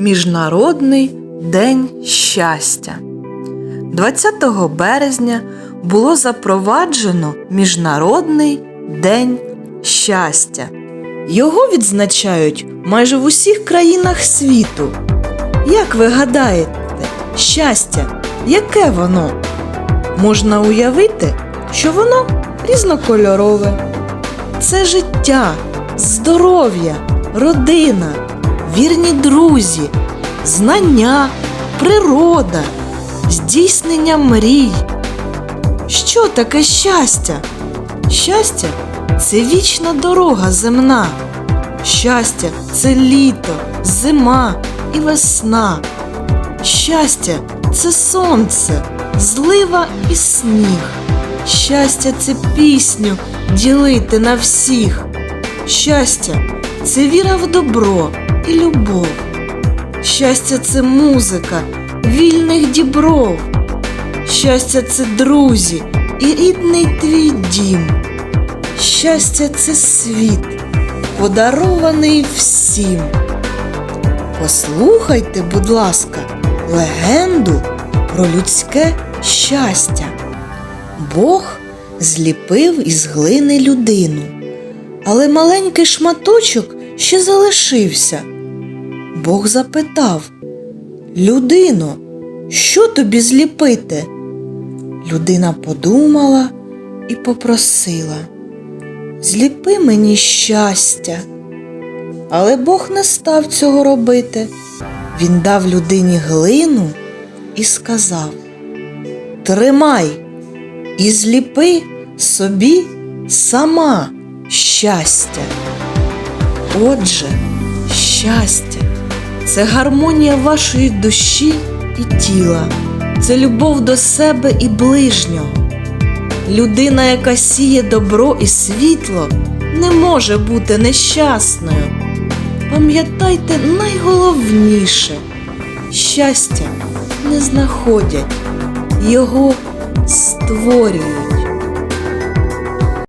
Міжнародний день щастя. 20 березня було запроваджено Міжнародний день щастя. Його відзначають майже в усіх країнах світу. Як ви гадаєте, щастя, яке воно? Можна уявити, що воно різнокольорове. Це життя, здоров'я, родина, вірні друзі, знання, природа, здійснення мрій. Що таке щастя? Щастя це вічна дорога земна. Щастя це літо, зима і весна. Щастя це сонце, злива і сніг. Щастя це пісню ділити на всіх. Щастя це віра в добро і любов. Щастя це музика вільних дібров. Щастя це друзі і рідний твій дім. Щастя це світ, подарований всім. Послухайте, будь ласка, легенду про людське щастя. Бог зліпив із глини людину, але маленький шматочок ще залишився. Бог запитав Людино, що тобі зліпити? Людина подумала і попросила Зліпи мені щастя. Але Бог не став цього робити. Він дав людині глину і сказав Тримай і зліпи собі сама щастя. Отже, щастя це гармонія вашої душі і тіла, це любов до себе і ближнього. Людина, яка сіє добро і світло, не може бути нещасною. Пам'ятайте найголовніше щастя не знаходять, його створюють.